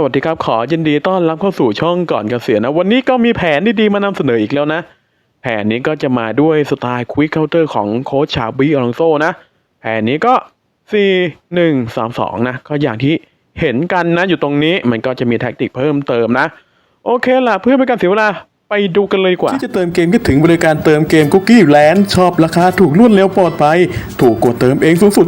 สวัสดีครับขอยินดีต้อนรับเข้าสู่ช่องก่อนเกษียณนะวันนี้ก็มีแผนดีๆมานำเสนออีกแล้วนะ แผนนี้ก็จะมาด้วยสไตล์ควิกเคาน์เตอร์ของโค้ชชาบีอลองโซนะ แผนนี้ก็ 4 1 3 2 นะ ก็อย่างที่เห็นกันนะอยู่ตรงนี้มันก็จะมีแท็กติกเพิ่มเติมนะ โอเคล่ะเพื่อไม่ให้การเสียเวลา ไปดูกันเลยดีกว่า ที่จะเติมเกมก็ถึงบริการเติมเกมคุกกี้แลนด์ชอบราคาถูกรวดเร็วปลอดภัย ถูกกดเติมเองสูงสุด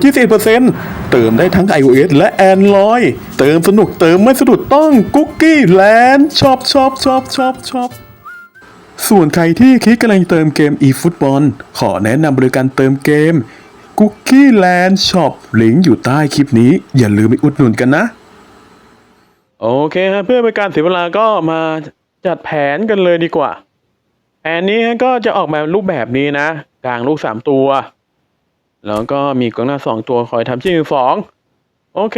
20%เติมได้ทั้ง iOS และ Android เติมสนุกเติมไม่สะดุดต้องคุกกี้แลนด์ชอบชอบชอบชอบชอบส่วนใครที่คิดกำลังเติมเกม eFootball ขอแนะนำบริการเติมเกม Cookie Land Shop ลิงก์อยู่ใต้คลิปนี้ อย่าลืมไปอุดหนุนกันนะ โอเคครับเพื่อเป็นการเสียเวลาก็มา จัดแผนกันเลยดีกว่าแผนนี้ก็จะออกมารูปแบบนี้นะ กลางลูกสามตัว แล้วก็มีกองหน้าสองตัวคอยทำชื่อสองโอเค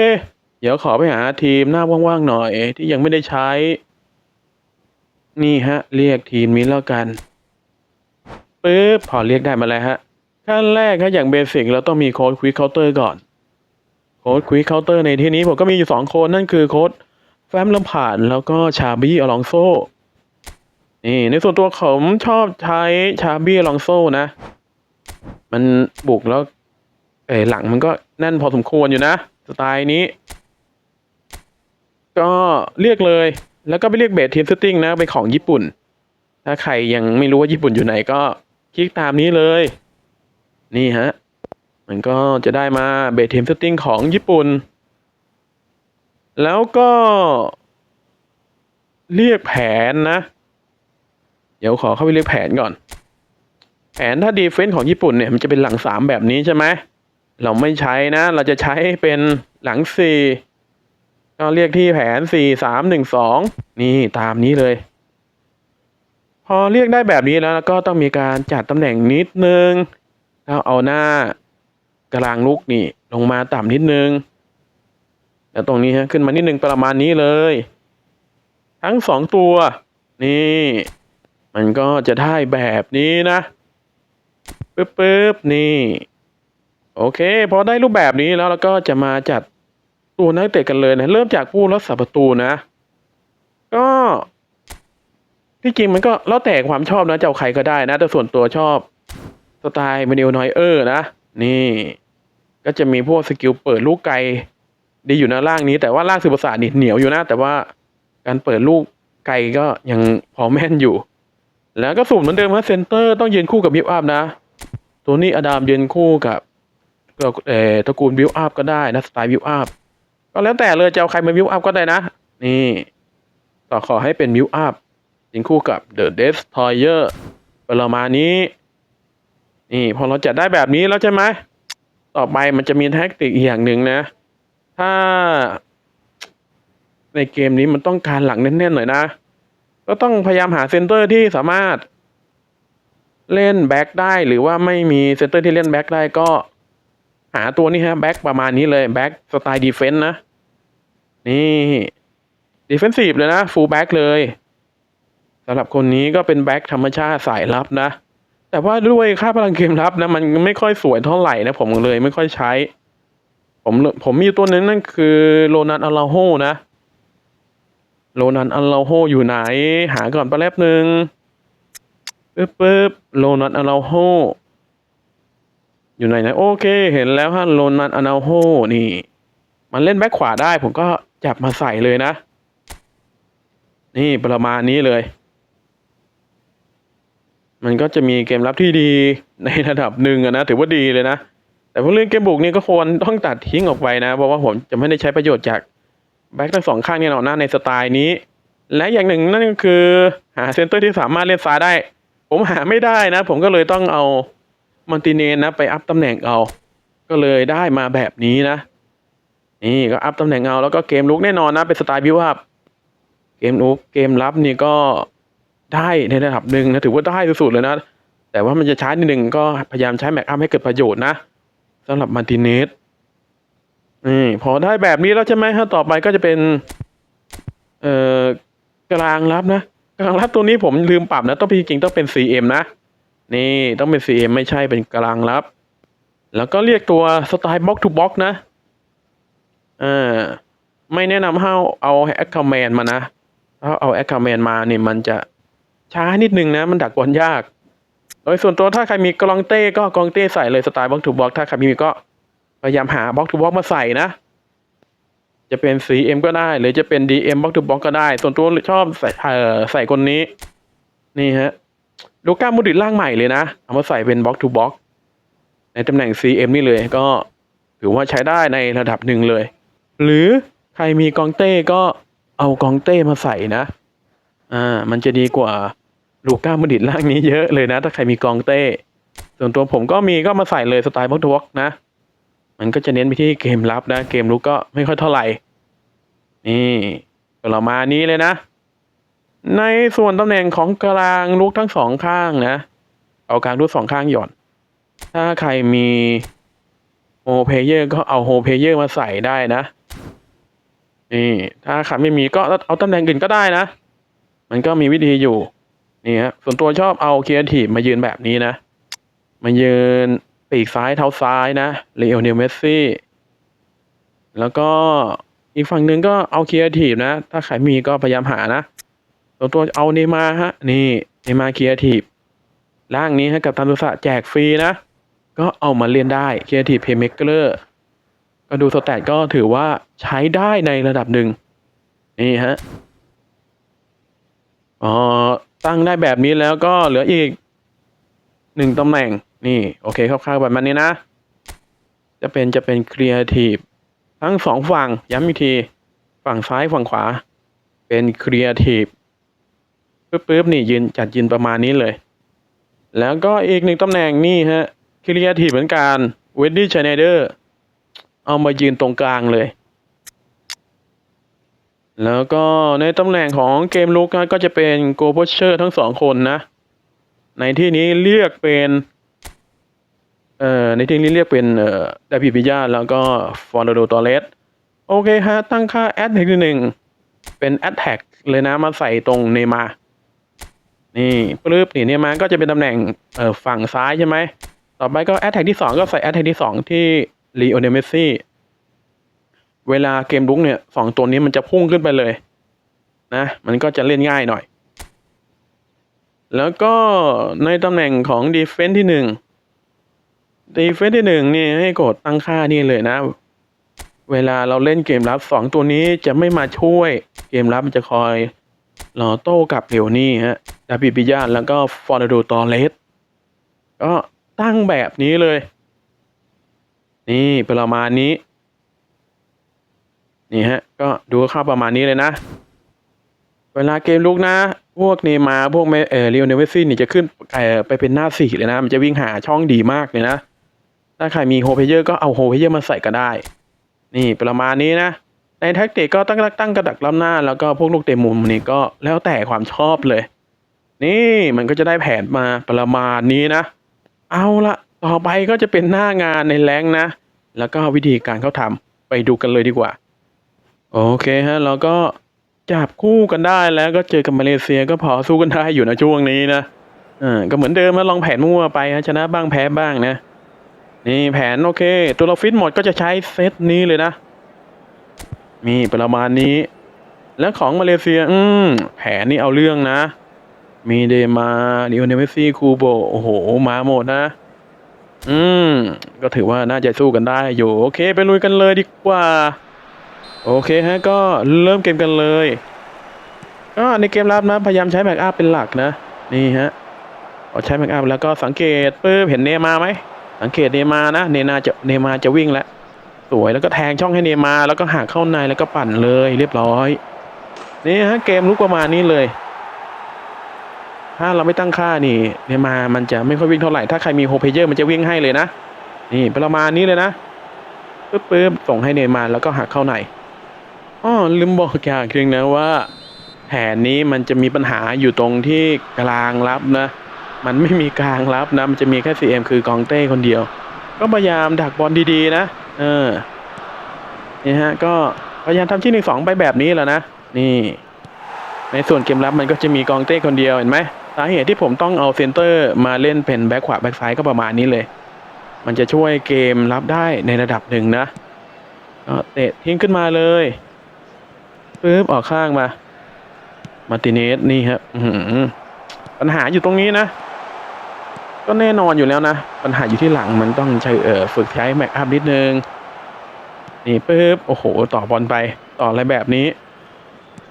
เดี๋ยวขอไปหาทีมหน้าว่างๆหน่อย ที่ยังไม่ได้ใช้ นี่ฮะ เรียกทีมนี้แล้วกันปึ๊บพอเรียกได้มาแล้วฮะขั้นแรกฮะอย่างเบสิกเราต้องมีโค้ดควิกเคาน์เตอร์ก่อน โค้ดควิกเคาน์เตอร์ในที่นี้ผมก็มีอยู่สองคนนั่นคือโค้ด แฟมลำผ่านแล้วก็ชาบี้อลองโซนี่ในส่วนตัวผมชอบใช้ชาบี้อลองโซนะ มันบุกแล้วเอหลังมันก็แน่นพอสมควรอยู่นะ สไตล์นี้ ก็เรียกเลย แล้วก็ไปเรียกเบสทีมเซตติ้งนะเป็นของญี่ปุ่น ถ้าใครยังไม่รู้ว่าญี่ปุ่นอยู่ไหนก็คลิกตามนี้เลย นี่ฮะ มันก็จะได้มาเบสทีมเซตติ้งของญี่ปุ่น แล้วก็เรียกแผนนะ เดี๋ยวขอเข้าไปเรียกแผนก่อน แผนถ้าดีเฟนส์ของญี่ปุ่นเนี่ยมันจะเป็นหลังสามแบบนี้ใช่ไหมเราไม่ใช้นะ เราจะใช้เป็นหลังสี่ก็เรียกที่แผนสี่สามหนึ่งสองนี่ตามนี้เลย พอเรียกได้แบบนี้แล้วก็ต้องมีการจัดตำแหน่งนิดนึงแล้วเอาหน้ากลางลูกนี่ ลงมาต่ำนิดนึง แล้วตรงนี้ฮะขึ้นมานิดนึงประมาณนี้เลย ทั้งสองตัว นี่ มันก็จะได้แบบนี้นะปึ๊บปึ๊บนี่ โอเค พอได้รูปแบบนี้แล้วเราก็จะมาจัดตัวนักเตะกันเลยนะ เริ่มจากผู้รักษาประตูนะ ก็ที่จริงมันก็แล้วแต่ความชอบนะจะเอาใครก็ได้นะ แต่ส่วนตัวชอบสไตล์มานิวนอยเออร์นะ นี่ ก็จะมีพวกสกิลเปิดลูกไกล ดีอยู่นะล่างนี้ แต่ว่าล่างสื่อประสาทนี่เหนียวอยู่นะ แต่ว่าการเปิดลูกไกลก็ยังพอแม่นอยู่ แล้วก็สูตรเหมือนเดิมครับเซนเตอร์ต้องยืนคู่กับบิวอัพนะ ตัวนี้อดามยืนคู่กับเอ่อตระกูลบิวอัพก็ได้นะสไตล์บิวอัพก็แล้วแต่เลยจะเอาใครมาบิวอัพก็ได้นะ นี่ก็ขอให้เป็นบิวอัพยืนคู่กับเดอะเดสทอยเออร์ประมาณนี้ นี่พอเราจัดได้แบบนี้แล้วใช่ไหมต่อไปมันจะมีแท็กติกอีกอย่างหนึ่งนะ ถ้า ในเกมนี้มันต้องการหลังแน่นๆหน่อยนะ ก็ต้องพยายามหาเซนเตอร์ที่สามารถ เล่นแบ็กได้หรือว่าไม่มีเซนเตอร์ที่เล่นแบ็กได้ก็ หาตัวนี้ฮะแบ็กประมาณนี้เลยแบ็กสไตล์ดีเฟนต์นะ นี่ดีเฟนซีฟเลยนะฟูลแบ็กเลยสำหรับคนนี้ก็เป็นแบ็กธรรมชาติสายลับนะ แต่ว่าด้วยค่าพลังเกมรับนะ มันไม่ค่อยสวยเท่าไหร่นะ ผมเลยไม่ค่อยใช้ ผมผมมีตัวนึงนั่นคือโรนันอาราโฮนะโรนันอาราโฮอยู่ไหน หาก่อนแป๊บหนึ่งปึ๊บปึ๊บโรนันอาราโฮอยู่ไหนนะโอเค เห็นแล้วฮะโรนันอาราโฮนี่ มันเล่นแบ็คขวาได้ ผมก็จับมาใส่เลยนะ นี่ประมาณนี้เลย มันก็จะมีเกมรับที่ดีในระดับหนึ่งนะถือว่าดีเลยนะ แต่พวกเรื่องเกมบุกนี่ก็ควรต้องตัดทิ้งออกไปนะ เพราะว่าผมจะไม่ได้ใช้ประโยชน์จากแบ็คทั้งสองข้างแน่นอนนะในสไตล์นี้ และอย่างหนึ่งนั่นก็คือหาเซนเตอร์ที่สามารถเล่นซ้ายได้ ผมหาไม่ได้นะ ผมก็เลยต้องเอามอนติเนนนะ ไปอัพตำแหน่งเอา ก็เลยได้มาแบบนี้นะ นี่ก็อัพตำแหน่งเอาแล้วก็เกมลุกแน่นอนนะเป็นสไตล์บิวอัพเกมลุกเกมรับนี่ก็ได้ในระดับหนึ่งนะถือว่าได้สุดๆเลยนะ แต่ว่ามันจะช้านิดหนึ่งก็พยายามใช้แม็กอัพให้เกิดประโยชน์นะ สำหรับมาร์ติเนสนี่พอได้แบบนี้แล้วใช่ไหมฮะต่อไปก็จะเป็น เอ่อกลางรับนะกลางรับตัวนี้ผมลืมปรับนะ ต้องจริงต้องเป็น CM นะ นี่ต้องเป็น CM ไม่ใช่เป็นกลางรับ แล้วก็เรียกตัวสไตล์บ็อกทูบ็อกนะอ่าไม่แนะนำให้เอาแอคคาแมนมานะถ้าเอาแอคคาแมนมาเนี่ยมันจะช้านิดนึงนะ มันดักบอลยาก โดยส่วนตัวถ้าใครมีกลองเต้ก็กลองเต้ใส่เลยสไตล์บล็อกทูบล็อกถ้าใครมีก็พยายามหาบล็อกทูบล็อกมาใส่นะ จะเป็น CM ก็ได้ หรือจะเป็น DM บล็อกทูบล็อกก็ได้ ส่วนตัวชอบใส่เอ่อใส่คนนี้ นี่ฮะลูก้ามูดิดร่างใหม่เลยนะเอามาใส่เป็นบล็อกทูบล็อกในตำแหน่ง CM นี่เลยก็ถือว่าใช้ได้ในระดับหนึ่งเลย หรือใครมีกองเต้ก็เอากองเต้มาใส่นะ อ่า มันจะดีกว่า ลูก้ามูดริดร่างนี้เยอะเลยนะ ถ้าใครมีกองเต้ ส่วนตัวผมก็มีก็มาใส่เลยสไตล์บล็อกทูบล็อกนะ มันก็จะเน้นไปที่เกมรับนะ เกมลุกก็ไม่ค่อยเท่าไหร่ นี่ประมานี้เลยนะ ในส่วนตำแหน่งของกลางลุกทั้งสองข้างนะ เอากลางลุกสองข้างหย่อน ถ้าใครมีโฮเพเยอร์ก็เอาโฮเพเยอร์มาใส่ได้นะนี่ถ้าใครไม่มีก็เอาตำแหน่งอื่นก็ได้นะ มันก็มีวิธีอยู่ นี่ฮะส่วนตัวชอบเอาเคียร์ทีมายืนแบบนี้นะ มายืนปีกซ้ายเท้าซ้ายนะเลโอเนลเมสซี่แล้วก็อีกฝั่งหนึ่งก็เอาเคียร์ทีนะ ถ้าใครมีก็พยายามหานะส่วนตัวเอาเนมาฮะ นี่เนมาเคียร์ทีร่างนี้ให้กับทันตุสะแจกฟรีนะ ก็เอามาเล่นได้เคียร์ทีเพย์เมกเกอร์ก็ดูสแตทก็ถือว่าใช้ได้ในระดับหนึ่งนี่ฮะอ๋อ ตั้งได้แบบนี้แล้วก็เหลืออีกหนึ่งตำแหน่ง นี่ โอเคคร่าวๆแบบนี้นะ จะเป็นจะเป็นครีเอทีฟทั้งสองฝั่ง ย้ำอีกที ฝั่งซ้ายฝั่งขวา เป็นครีเอทีฟปึ๊บๆนี่ยืนจัดยืนประมาณนี้เลย แล้วก็อีกหนึ่งตำแหน่งนี่ฮะครีเอทีฟเหมือนกันเวดดี้ชไนเดอร์เอามายืนตรงกลางเลย แล้วก็ในตำแหน่งของเกมลุกก็จะเป็นโกโบเชอร์ทั้งสองคนนะ ในที่นี้เรียกเป็นเอ่อในที่นี้เรียกเป็นเอ่อดาบิบิยาแล้วก็ฟอร์โดตอเลสโอเคฮะ ตั้งค่าแอดแท็กหนึ่งเป็นแอดแท็กเลยนะมาใส่ตรงเนมา นี่ปึ๊บนี่เนมาก็จะเป็นตำแหน่งเอ่อฝั่งซ้ายใช่ไหม ต่อไปก็แอดแท็กที่สองก็ใส่แอดแท็กที่สองที่ลีโอเนเมสซี่ เวลาเกมลุกเนี่ยสองตัวนี้มันจะพุ่งขึ้นไปเลย นะ มันก็จะเล่นง่ายหน่อย แล้วก็ในตำแหน่งของดีเฟน s ์ที่หนึ่งดีเฟน s ์ที่หนึ่งนี่ให้กดตั้งค่านี่เลยนะ เวลาเราเล่นเกมรับสองตัวนี้จะไม่มาช่วย เกมรับมันจะคอยรอโต้กลับเร็วนี่ฮะดาบิปิยาแล้วก็ฟอร์นาโดตอเลสก็ตั้งแบบนี้เลย นี่ประมาณนี้ นี่ฮะ ก็ดูค่าวประมาณนี้เลยนะ เวลาเกมลุกนะ พวกเนมาพวกเออเรียวเนเวซี่นี่จะขึ้นเอ่อไปเป็นหน้าสี่เลยนะ มันจะวิ่งหาช่องดีมากเลยนะ ถ้าใครมีโฮเพเยอร์ก็เอาโฮเพเยอร์มาใส่ก็ได้ นี่ประมาณนี้นะ ในแท็กติกก็ตั้งตั้งกระดักล้ำหน้า แล้วก็พวกลูกเตะมุมนี่ก็แล้วแต่ความชอบเลย นี่มันก็จะได้แผนมาประมาณนี้นะ เอาละต่อไปก็จะเป็นหน้างานในแรงนะ แล้วก็วิธีการเขาทำไปดูกันเลยดีกว่า โอเคฮะเราก็จับคู่กันได้แล้วก็เจอกับมาเลเซียก็พอสู้กันได้อยู่นะช่วงนี้นะอ่าก็เหมือนเดิมนะลองแผนมั่วไปฮะชนะบ้างแพ้บ้างนะ นี่แผนโอเค ตัวเราฟิตหมดก็จะใช้เซตนี้เลยนะมีประมาณนี้ แล้วของมาเลเซีย อืมแผนนี่เอาเรื่องนะ มีเดมาดิโอเนเมซี่คูโบโอ้โห มาหมดนะ อืม ก็ถือว่าน่าจะสู้กันได้อยู่ โอเค ไปลุยกันเลยดีกว่า โอเคฮะก็เริ่มเกมกันเลยก็ในเกมรับนะพยายามใช้แบ็กอัพเป็นหลักนะ นี่ฮะพอใช้แบ็กอัพแล้วก็สังเกตปึ๊บเห็นเนมาไหมสังเกตเนมานะเนนาจะเนมาจะวิ่งแล้วสวยแล้วก็แทงช่องให้เนมาแล้วก็หักเข้าในแล้วก็ปั่นเลยเรียบร้อยนี่ฮะเกมลุกประมาณนี้เลย ถ้าเราไม่ตั้งค่านี่ เนมามันจะไม่ค่อยวิ่งเท่าไหร่ถ้าใครมีโฮเพเยอร์มันจะวิ่งให้เลยนะนี่ประมาณนี้เลยนะปึ๊บปึ๊บส่งให้เนมาแล้วก็หักเข้าใน อ๋อลืมบอกอย่างหนึงนะว่า แผนนี้มันจะมีปัญหาอยู่ตรงที่กลางรับนะ มันไม่มีกลางรับนะ มันจะมีแค่ CM คือกองเต้คนเดียว ก็พยายามดักบอลดีๆ นะ เออนี่ฮะ ก็พยายามทำที่หนึ่งสองไปแบบนี้แล้วนะ นี่ ในส่วนเกมรับมันก็จะมีกองเต้คนเดียวเห็นไหมสาเหตุที่ผมต้องเอาเซนเตอร์มาเล่นเป็นแบ็คขวาแบ็คซ้ายก็ประมาณนี้เลย มันจะช่วยเกมรับได้ในระดับหนึ่งนะเตะทิ้งขึ้นมาเลย ปึ๊บออกข้างมามาร์ติเนสนี่ครับอื้อหือปัญหาอยู่ตรงนี้นะ ก็แน่นอนอยู่แล้วนะ ปัญหาอยู่ที่หลังมันต้องใช้เอ่อฝึกใช้แม็กอัพนิดนึง นี่ปึ๊บโอ้โห ต่อบอลไป ต่ออะไรแบบนี้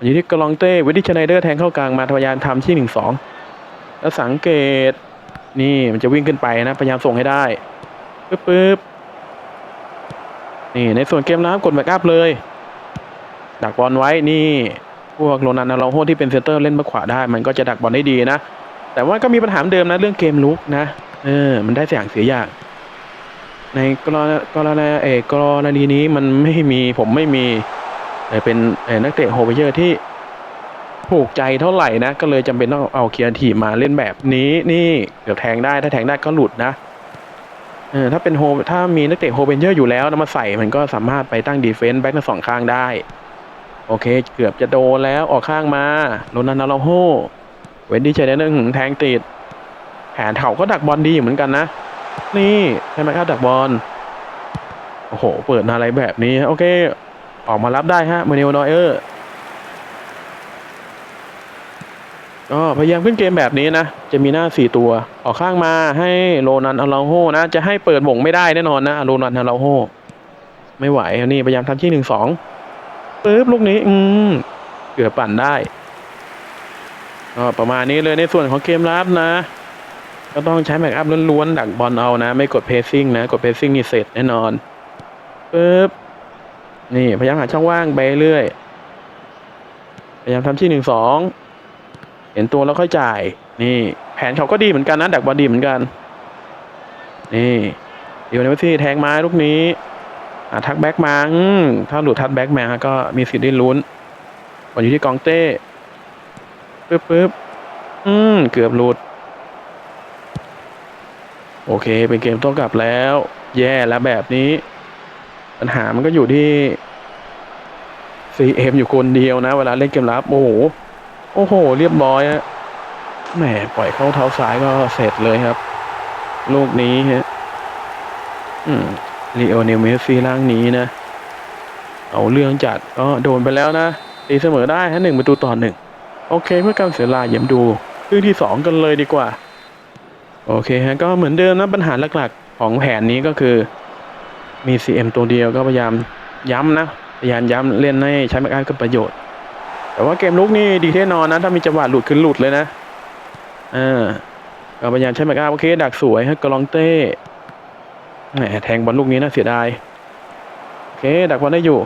อยู่ที่กลองเต้วิดดี้ชไนเดอร์แทงเข้ากลางมาพยายามทำที่หนึ่งสองแล้วสังเกต นี่มันจะวิ่งขึ้นไปนะ พยายามส่งให้ได้ปึ๊บปึ๊บนี่ในส่วนเกมรับกดแบ็กอัพเลย ดักบอลไว้นี่พวกโรนันนาโรโฮที่เป็นเซนเตอร์เล่นมาขวาได้ มันก็จะดักบอลได้ดีนะ แต่ว่าก็มีปัญหาเดิมนะเรื่องเกมลุกนะเออมันได้เสียงเสียอย่างในกรณีกรณีเอกกรณีนี้มันไม่มีผมไม่มีแต่เป็นนักเตะโฮเวเยอร์ที่ผูกใจเท่าไหร่นะ ก็เลยจำเป็นต้องเอาเคียร์ทีมาเล่นแบบนี้นี่เกือบแทงได้ถ้าแทงได้ก็หลุดนะเออถ้าเป็นโฮถ้ามีนักเตะโฮเวเยอร์อยู่แล้วนำมาใส่มันก็สามารถไปตั้งดีเฟนซ์แบ็กทั้งสองข้างได้ โอเค เกือบจะโดนแล้วออกข้างมาโรนันนาโรโฮเวนดี้เชเดนหึงแทงติดแผนเขาก็ดักบอลดีอยู่เหมือนกันนะ นี่ใช่ไหมครับดักบอลโอ้โห เปิดอะไรแบบนี้ โอเค ออกมารับได้ฮะมาเนลนอยเออร์ก็พยายามขึ้นเกมแบบนี้นะ จะมีหน้าสี่ตัว ออกข้างมาให้โรนันอาราโฮนะ จะให้เปิดหม่งไม่ได้แน่นอนนะโรนันอาราโฮไม่ไหวนนี่พยายามทำที่หนึ่งสอง ปึ๊บลูกนี้ อืมเกือบปั่นได้ก็ประมาณนี้เลยในส่วนของเกมรับนะ ก็ต้องใช้แม็กอัพล้วนๆดักบอลเอานะ ไม่กดเพซซิ่งนะ กดเพซซิ่งนี่เสร็จแน่นอนปึ๊บนี่พยายามหาช่องว่างไปเรื่อยพยายามทำที่หนึ่งสองเห็นตัวแล้วค่อยจ่าย นี่ แผนเขาก็ดีเหมือนกันนะ ดักบอลดีเหมือนกัน นี่เดี๋ยวในวันที่แทงไม้ลูกนี้ ทักแบ็กมาอืมถ้าหลุดทักแบ็กมาก็มีสิทธิ์ได้ลุ้นบอลอยู่ที่กองเต้ปึ๊บปึ๊บอืมเกือบหลุด โอเค เป็นเกมโต้กลับแล้ว แย่แล้วแบบนี้ ปัญหามันก็อยู่ที่ CM อยู่คนเดียวนะ เวลาเล่นเกมรับ โอ้โห โอ้โห เรียบร้อยฮะแหมปล่อยเข้าเท้าซ้ายก็เสร็จเลยครับ ลูกนี้ฮะ อืม ลีโอเนลเมสซี่ล่างนี้นะ เอาเรื่องจัดก็โดนไปแล้วนะตีเสมอได้ฮะหนึ่งประตูต่อหนึ่งโอเค เพื่อการเสียเวลาเยี่ยมดูครึ่งที่สองกันเลยดีกว่า โอเคฮะก็เหมือนเดิมนะปัญหาหลักๆ ของแผนนี้ก็คือมี CM ตัวเดียวก็พยายามย้ำนะพยายามย้ำเล่นให้ใช้แม็กอัพกับประโยชน์ แต่ว่าเกมลุกนี่ดีแน่นอนนะ ถ้ามีจังหวะหลุดคือหลุดเลยนะอ่าก็พยายามใช้แม็กอัพโอเคดักสวยฮะกลองเต้ แหมแทงบอลลูกนี้น่าเสียดาย โอเค ดักบอลได้อยู่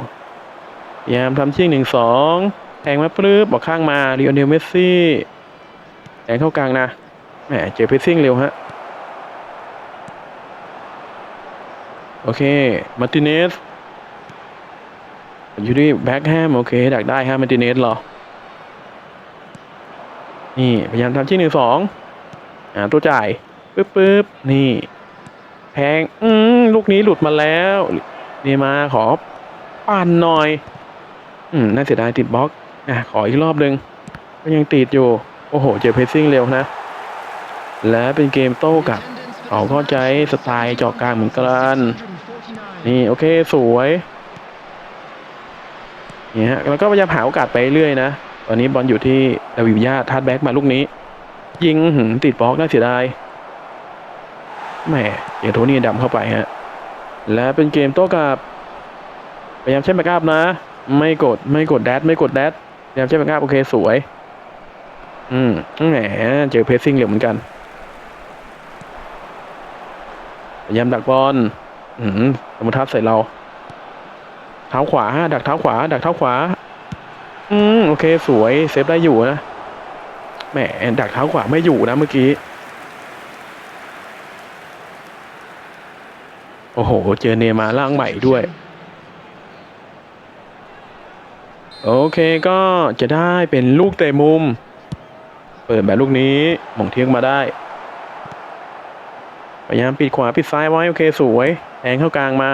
พยายามทำชิ่งหนึ่งสองแทงมาปลื้บบอกข้างมาเรียเนลเมสซี่แทงเข้ากลางนะแหมเจอเพซซิ่งเร็วฮะ โอเค มาร์ติเนสอยู่ที่แบ็คแฮมโอเค ดักได้ฮะมาร์ติเนสเหรอ นี่ พยายามทำที่หนึ่งสองอ่าตัวจ่ายปึ๊บปึ๊บนี่ แพง อืมลูกนี้หลุดมาแล้วนี่มาขอปั่นหน่อย อืมน่าเสียดายติดบล็อกอะขออีกรอบหนึ่งก็ยังติดอยู่ โอ้โห เจอเพซซิ่งเร็วนะ และเป็นเกมโต้กับเขาเข้าใจสไตล์เจาะกลางเหมือนกันนี่โอเคสวยนี่ฮะแล้วก็พยายามหาโอกาสไปเรื่อยนะ ตอนนี้บอลอยู่ที่ดาวิยาทัดแบ็กมาลูกนี้ ยิงหืมติดบล็อกน่าเสียดาย แหมเดี๋ยวโทนี่ดำเข้าไปฮะ และเป็นเกมโต้กลับพยายามใช้แบ็กอัพนะ ไม่กดไม่กดแดดไม่กดแดดพยายามใช้แบ็กอัพโอเคสวย อืมแหมเจอเพสซิ่งเร็วเหมือนกันพยายามดักบอลอืมสมุทัศใส่เรา เท้าขวาดักเท้าขวา ดักเท้าขวา อืมโอเคสวยเซฟได้อยู่นะแหมดักเท้าขวาไม่อยู่นะเมื่อกี้ โอ้โห เจอเนย์มาร์ล่างใหม่ด้วย โอเคก็จะได้เป็นลูกเตะมุม เปิดแบบลูกนี้หม่งเที่ยงมาได้ พยายามปิดขวาปิดซ้ายไว้ โอเคสวยแทงเข้ากลางมา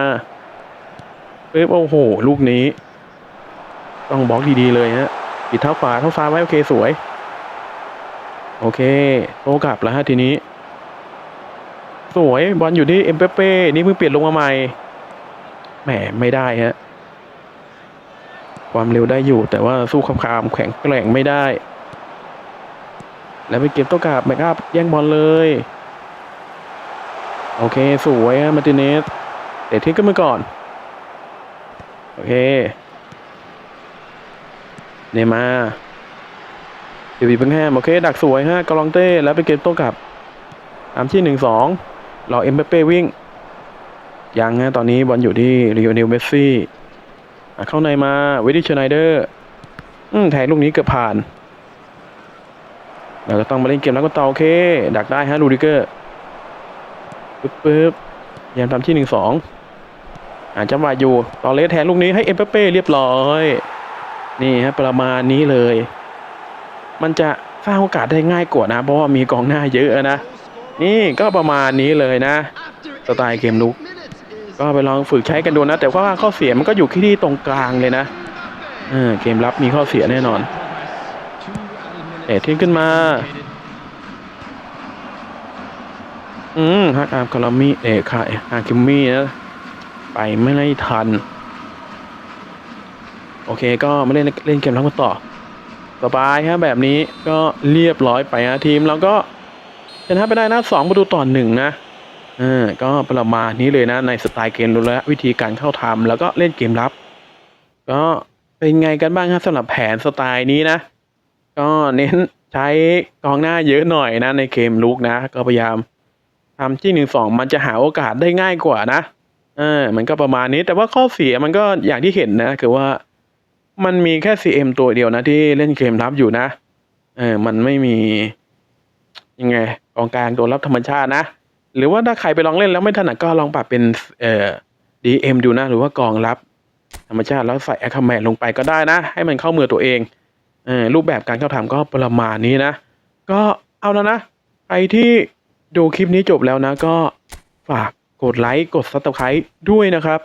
ปึ๊บโอ้โห ลูกนี้ ต้องบล็อกดีๆเลยฮะปิดเท้าขวาเท้าซ้ายไว้ โอเคสวย โอเคโตกลับแล้วฮะทีนี้ สวยบอลอยู่ที่เอ็มเปเป้นี่เพิ่งเปลี่ยนลงมาใหม่แหมไม่ได้ฮะความเร็วได้อยู่ แต่ว่าสู้ความคามแข็งแกร่งไม่ได้ แล้วไปเก็บโต้กลับแบ็กอัพแย่งบอลเลย โอเค สวยอะมาติเนสเตะทิ้งขึ้นมาก่อน โอเค เนมาเดวิดเบิงแฮมโอเค ดักสวยฮะกอลองเต้ แล้วไปเก็บโต้กลับตามที่หนึ่งสอง รอเอ็มเปเป้วิ่ง ยังฮะตอนนี้บอลอยู่ที่ริโอเนลเมสซี่เข้าในมาวิดิชไนเดอร์ อืมแทงลูกนี้เกือบผ่าน เราก็ต้องมาเล่นเกมแล้วก็ต่อโอเค ดักได้ฮะลูดิเกอร์ปึ๊บปึ๊บยายามทำที่หนึ่งสองอาจังหวะอยู่ตอเลสแทนลูกนี้ให้เอ็มเปเป้เรียบร้อย นี่ฮะประมาณนี้เลย มันจะสร้างโอกาสได้ง่ายกว่านะ เพราะว่ามีกองหน้าเยอะนะ นี่ก็ประมาณนี้เลยนะ สไตล์เกมลุก ก็ไปลองฝึกใช้กันดูนะ แต่ว่าข้อเสียมันก็อยู่ที่ตรงกลางเลยนะเออเกมรับมีข้อเสียแน่นอนเตะทิ้งขึ้นมา อืมฮักอาร์มคารามิเอกค่ะฮาคิมมี่นะ ไปไม่ได้ทัน โอเคก็มาเล่นเล่นเกมแล้วกันต่อ สบายฮะแบบนี้ก็เรียบร้อยไปฮะทีมเราก็ ชนะไปได้นะสองประตูต่อหนึ่งนะเออก็ประมาณนี้เลยนะ ในสไตล์เกมรู้แล้ววิธีการเข้าทำแล้วก็เล่นเกมรับ ก็เป็นไงกันบ้างครับสำหรับแผนสไตล์นี้นะ ก็เน้นใช้กองหน้าเยอะหน่อยนะในเกมลุกนะ ก็พยายามทำที่หนึ่งสองมันจะหาโอกาสได้ง่ายกว่านะเออมันก็ประมาณนี้แต่ว่าข้อเสียมันก็อย่างที่เห็นนะ คือว่ามันมีแค่ CM ตัวเดียวนะที่เล่นเกมรับอยู่นะเออมันไม่มี ยังไงกองกลางตัวรับธรรมชาตินะ หรือว่าถ้าใครไปลองเล่นแล้วไม่ถนัดก็ลองปรับเป็นเอ่อ DM ดูนะ หรือว่ากองรับธรรมชาติแล้วใส่แอคคาแมนลงไปก็ได้นะ ให้มันเข้ามือตัวเองเออรูปแบบการเข้าทำก็ประมาณนี้นะ ก็เอาแล้วนะใครที่ดูคลิปนี้จบแล้วนะก็ฝากกดไลค์กดซับสไครต์ด้วยนะครับ